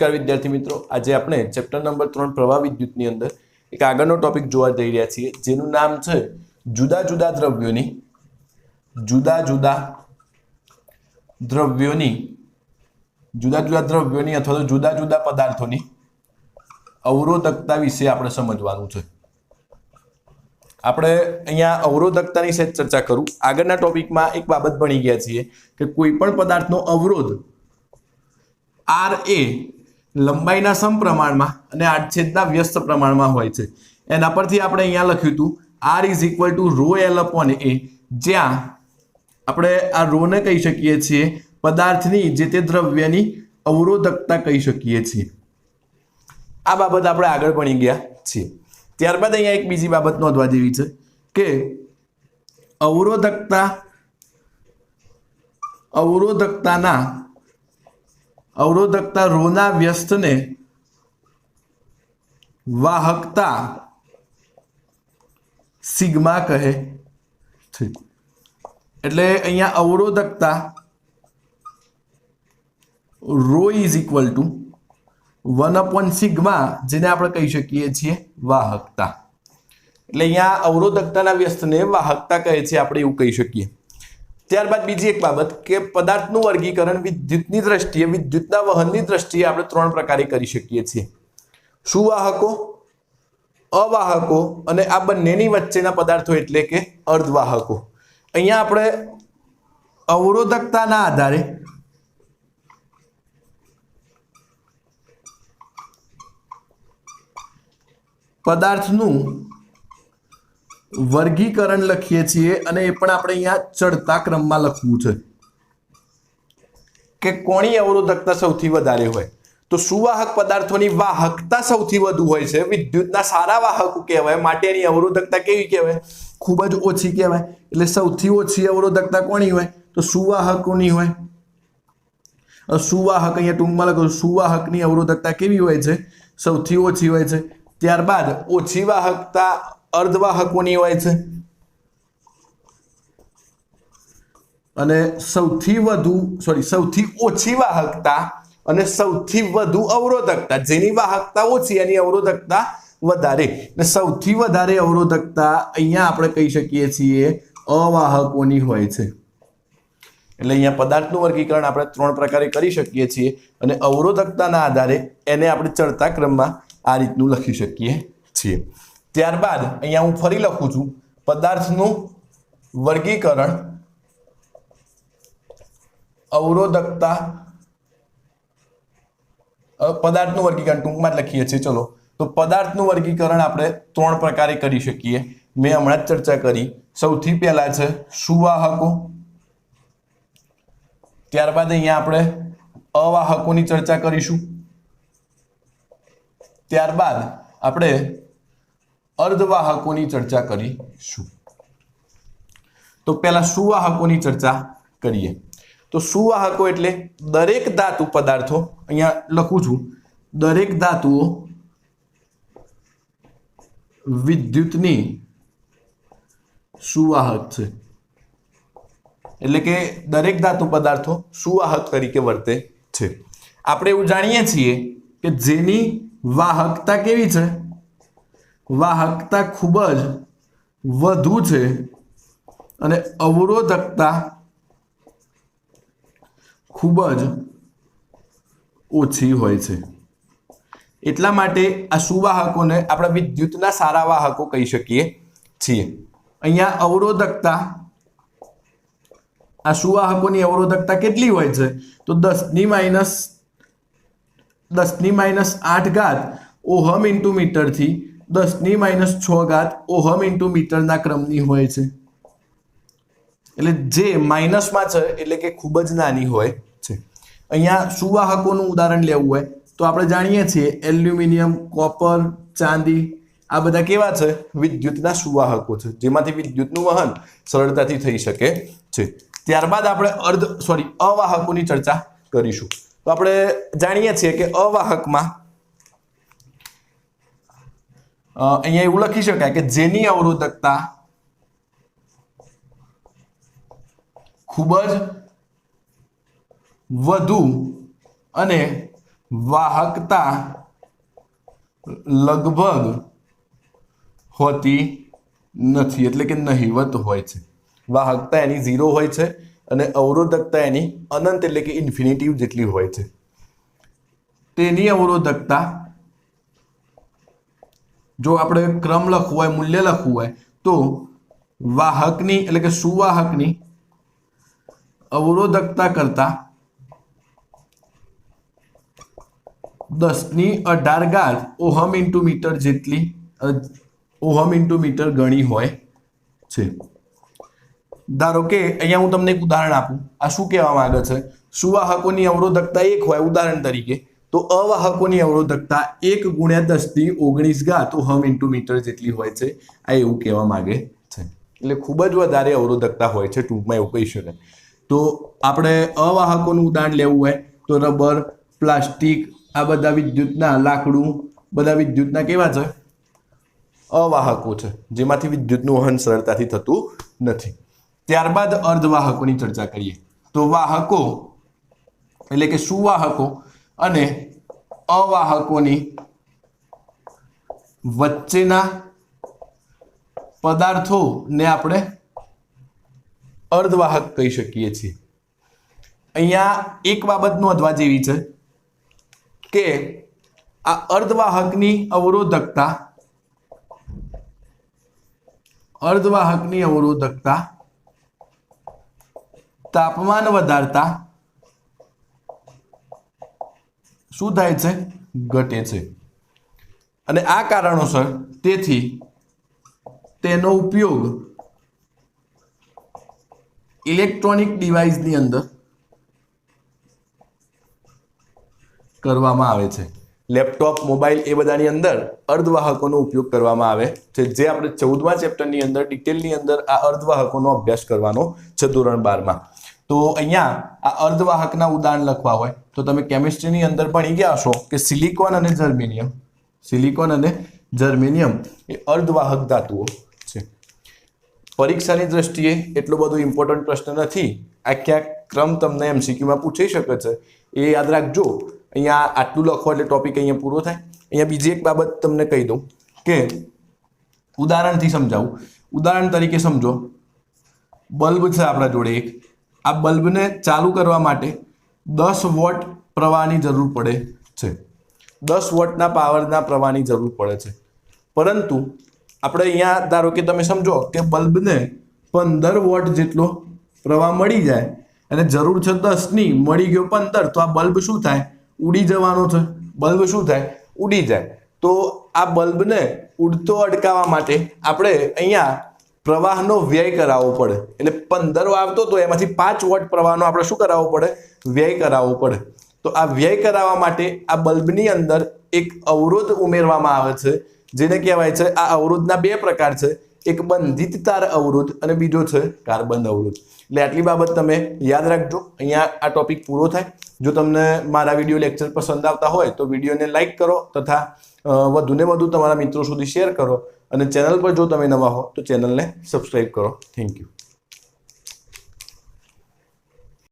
નમસ્કાર વિદ્યાર્થી મિત્રો. આજે આપણે ચેપ્ટર નંબર ત્રણ પ્રવાહ વિદ્યુતની અંદર એક આગળનો ટોપિક જોવા જઈ રહ્યા છીએ. જેનું નામ છે જુદા જુદા દ્રવ્યોની, જુદા જુદા દ્રવ્યોની, જુદા જુદા દ્રવ્યોની અથવા તો જુદા જુદા પદાર્થોની અવરોધકતા વિશે આપણે સમજવાનું છે. આપણે અહીંયા અવરોધકતાની સેજ ચર્ચા કરું. આગળના ટોપિકમાં એક બાબત ભણી ગયા છીએ કે કોઈ પણ પદાર્થનો અવરોધ આર એ લંબાઈના સમપ્રમાણમાં અને આડછેદના વ્યસ્ત પ્રમાણમાં હોય છે. એના પરથી આપણે અહીંયા લખ્યું હતું R is equal to rho L upon A જ્યાં આપણે આ રોને કહી શકીએ છીએ, પદાર્થની જે તે દ્રવ્યની અવરોધકતા કહી શકીએ છીએ. આ બાબત આપણે આગળ ભણી ગયા છીએ. ત્યારબાદ અહીંયા એક બીજી બાબત નોંધવા જેવી છે કે અવરોધકતા, અવરોધકતાના અવરોધકતા રોના વ્યસ્તને વાહકતા સિગ્મા કહે છે. એટલે અહીંયા અવરોધકતા rho is equal to one upon sigma જેને આપણે કહી શકીએ છીએ વાહકતા. એટલે અહીંયા અવરોધકતાના વ્યસ્તને વાહકતા કહે છે, આપણે એવું કહી શકીએ. ત્યારબાદ બીજી એક બાબત કે પદાર્થનું વર્ગીકરણ વિદ્યુતની દ્રષ્ટિએ, વિદ્યુતના વહનની દ્રષ્ટિએ આપણે ત્રણ પ્રકારે કરી શકીએ છીએ. સુવાહકો, અવાહકો અને આ બંનેની વચ્ચેના પદાર્થો એટલે કે અર્ધવાહકો. અહીંયા આપણે અવરોધકતાના આધારે પદાર્થનું વર્ગીકરણ લખીએ છીએ અને એ પણ આપણે અહીંયા ચડતા ક્રમમાં લખવું છે. કે કોની અવરોધકતા સૌથી વધારે હોય. તો સુવાહક પદાર્થોની વાહકતા સૌથી વધુ હોય છે. વિદ્યુતના સારા વાહકો કહેવાય, માટેની અવરોધકતા કેવી કહેવાય? ખૂબ જ ઓછી કહેવાય. એટલે સૌથી ઓછી અવરોધકતા કોની હોય? તો સુવાહકોની હોય. સુવાહક અહીંયા ટૂંકમાં લખો, સુવાહકની અવરોધકતા કેવી હોય છે? સૌથી ઓછી હોય છે. ત્યારબાદ ઓછી વાહકતા અર્ધવાહકોની હોય છે. અને સૌથી વધુ સોરી સૌથી ઓછી વાહકતા અને સૌથી વધુ અવરોધકતા, જેની વાહકતા ઓછી, એની અવરોધકતા વધારે. ને સૌથી વધારે અવરોધકતા અહીંયા આપણે કહી શકીએ છીએ અવાહકોની હોય છે. એટલે અહીંયા પદાર્થનું વર્ગીકરણ આપણે ત્રણ પ્રકારે કરી શકીએ છીએ અને અવરોધકતાના આધારે એને આપણે ચડતા ક્રમમાં આ રીતનું લખી શકીએ છીએ. ત્યારબાદ અહીંયા હું ફરી લખું છું. પદાર્થનું વર્ગીકરણ અવરોધકતા પદાર્થનું વર્ગીકરણ ટૂંકમાં લખીએ છીએ. ચલો. તો પદાર્થનું વર્ગીકરણ આપણે ત્રણ પ્રકારે કરી શકીએ. મેં હમણાં જ ચર્ચા કરી. સૌથી પહેલા છે સુવાહકો. ત્યારબાદ અહીંયા આપણે અવાહકોની ચર્ચા કરીશું. ત્યારબાદ આપણે અર્ધવાહકોની ચર્ચા કરીશું. તો પહેલા સુવાહકોની ચર્ચા કરીએ. તો સુવાહકો એટલે દરેક ધાતુ પદાર્થો, અહીંયા લખું છું, દરેક ધાતુઓ વિદ્યુતની સુવાહક છે. એટલે કે દરેક ધાતુ પદાર્થો સુવાહક તરીકે વર્તે છે. આપણે એવું જાણીએ છીએ કે જેની વાહકતા કેવી છે? વાહકતા ખૂબ જ વધુ છે અને અવરોધકતા ખૂબ જ ઓછી હોય છે. એટલા માટે આ સુવાહકોને આપણે વિદ્યુતના સારા વાહકો કહી શકીએ છીએ. અહીંયા અવરોધકતા, આ સુવાહકોની અવરોધકતા કેટલી હોય છે? તો દસની માઇનસ દસની માઇનસ આઠ ઘાત ઓહમ ઇન્ટુ મીટરથી દસની માઇનસ છ ઘાત ઓહમ ઇન્ટુ મીટરના ક્રમની હોય છે. એટલે જે માઇનસમાં છે, એટલે કે ખૂબ જ નાની હોય છે. અહીંયા સુવાહકોનું ઉદાહરણ લેવું હોય, તો આપણે જાણીએ છીએ એલ્યુમિનિયમ, કોપર, ચાંદી, આ બધા કેવા છે? વિદ્યુતના સુવાહકો છે, જેમાંથી વિદ્યુતનું વહન સરળતાથી થઈ શકે છે. ત્યારબાદ આપણે અર્ધ સોરી અવાહકોની ચર્ચા કરીશું. તો આપણે જાણીએ છીએ કે અવાહકમાં અહીંયા એવું લખી શકાય કે જેની અવરોધકતા ખૂબ જ વધુ અને વાહકતા લગભગ હોતી નથી, એટલે કે નહિવત હોય છે. વાહકતા એની ઝીરો હોય છે અને અવરોધકતા એની અનંત, એટલે કે ઇન્ફિનિટિવ જેટલી હોય છે. તેની અવરોધકતા જો આપણે ક્રમ લખવું હોય, મૂલ્ય લખવું હોય, તો વાહકની એટલે કે સુવાહકની અવરોધકતા કરતા દસની અઢાર ઘાત ઓહમ ઇન્ટુ મીટર જેટલી ઓહમ ઇન્ટુ મીટર ગણી હોય છે. ધારો કે અહીંયા હું તમને એક ઉદાહરણ આપું. આ શું કહેવા માંગે છે? સુવાહકોની અવરોધકતા એક હોય, ઉદાહરણ તરીકે. તો અવાહકોની અવરોધકતા એક ગુણ્યા દસની ઓગણીસ ઘાત હમ ઇન્ટુ મીટર જેટલી હોય છે. આ એવું કહેવા માંગે છે. એટલે ખૂબ જ વધારે અવરોધકતા હોય છે ટૂંકમાં એવું કહી શકાય. તો આપણે અવાહકોનું ઉદાહરણ લેવું હોય તો રબર, પ્લાસ્ટિક, આ બધા વિદ્યુતના લાકડું, બધા વિદ્યુતના કેવા છે? અવાહકો છે, જેમાંથી વિદ્યુતનું વહન સરળતાથી થતું નથી. ત્યારબાદ અર્ધવાહકોની ચર્ચા કરીએ. તો વાહકો, એટલે કે સુવાહકો અને અવાહકોની વચ્ચેના પદાર્થોને આપણે અર્ધવાહક કહી શકીએ છીએ. અહીંયા એક બાબત નોંધવા જેવી છે કે આ અર્ધવાહકની અવરોધકતા અર્ધવાહકની અવરોધકતા તાપમાન વધારતા શું થાય છે? ઘટે છે. અને આ કારણોસર તેથી તેનો ઉપયોગ ઇલેક્ટ્રોનિક ડિવાઇસની અંદર કરવામાં આવે છે. લેપટોપ, મોબાઈલ એ બધાની અંદર અર્ધવાહકોનો ઉપયોગ કરવામાં આવે છે. જે આપણે ચૌદમા ચેપ્ટરની અંદર, ડિટેલની અંદર આ અર્ધવાહકોનો અભ્યાસ કરવાનો છે ધોરણ બારમાં. તો અહીંયા આ અર્ધવાહકના ઉદાહરણ લખવા હોય. તો તમે કેમિસ્ટ્રીની અંદર ભણી ગયા હશો કે સિલિકોન અને જર્મેનિયમ સિલિકોન અને જર્મેનિયમ એ અર્ધવાહક ધાતુઓ છે. પરીક્ષાની દ્રષ્ટિએ એટલો બધો ઇમ્પોર્ટન્ટ પ્રશ્ન નથી. આ ક્યાંક ક્રમ તમને એમસીક્યુમાં પૂછાઈ શકે છે. એ યાદ રાખજો. અહીંયા આટલું લખો એટલે ટોપિક અહીંયા પૂરો થાય. અહીંયા બીજી એક બાબત તમને કહી દઉં કે ઉદાહરણથી સમજાવું. ઉદાહરણ તરીકે સમજો. બલ્બ છે આપણા જોડે એક. આ બલ્બને ચાલુ કરવા માટે દસ વોટ પ્રવાહની જરૂર પડે છે. દસ વોટના પાવરના પ્રવાહની જરૂર પડે છે. પરંતુ આપણે અહીંયા ધારો કે તમે સમજો કે બલ્બને પંદર વોટ જેટલો પ્રવાહ મળી જાય અને જરૂર છે દસની મળી ગયો પંદર, તો આ બલ્બ શું થાય? ઉડી જવાનો છે. બલ્બ શું થાય? ઉડી જાય. તો આ બલ્બને ઉડતો અટકાવવા માટે આપણે અહીંયા પ્રવાહનો વ્યય કરાવવો પડે. એટલે પંદર આવતો તો એમાંથી પાંચ વોટ પ્રવાહનો આપણે શું કરાવવો પડે? વ્યય કરાવવો પડે. તો આ વ્યય કરાવવા માટે આ બલ્બની અંદર એક અવરોધ ઉમેરવામાં આવે છે. જેને કહેવાય છે આ અવરોધના બે પ્રકાર છે. એક બંધિત તાર અવરોધ અને બીજો છે કાર્બન અવરોધ. એટલે આટલી બાબત તમે યાદ રાખજો. અહીંયા આ ટોપિક પૂરો થાય. જો તમને મારા વીડિયો લેક્ચર પસંદ આવતા હોય તો વિડીયોને લાઇક કરો તથા વધુને વધુ તમારા મિત્રો સુધી શેર કરો. અને ચેનલ પર જો તમે નવા હો તો ચેનલને સબસ્ક્રાઈબ કરો. Thank you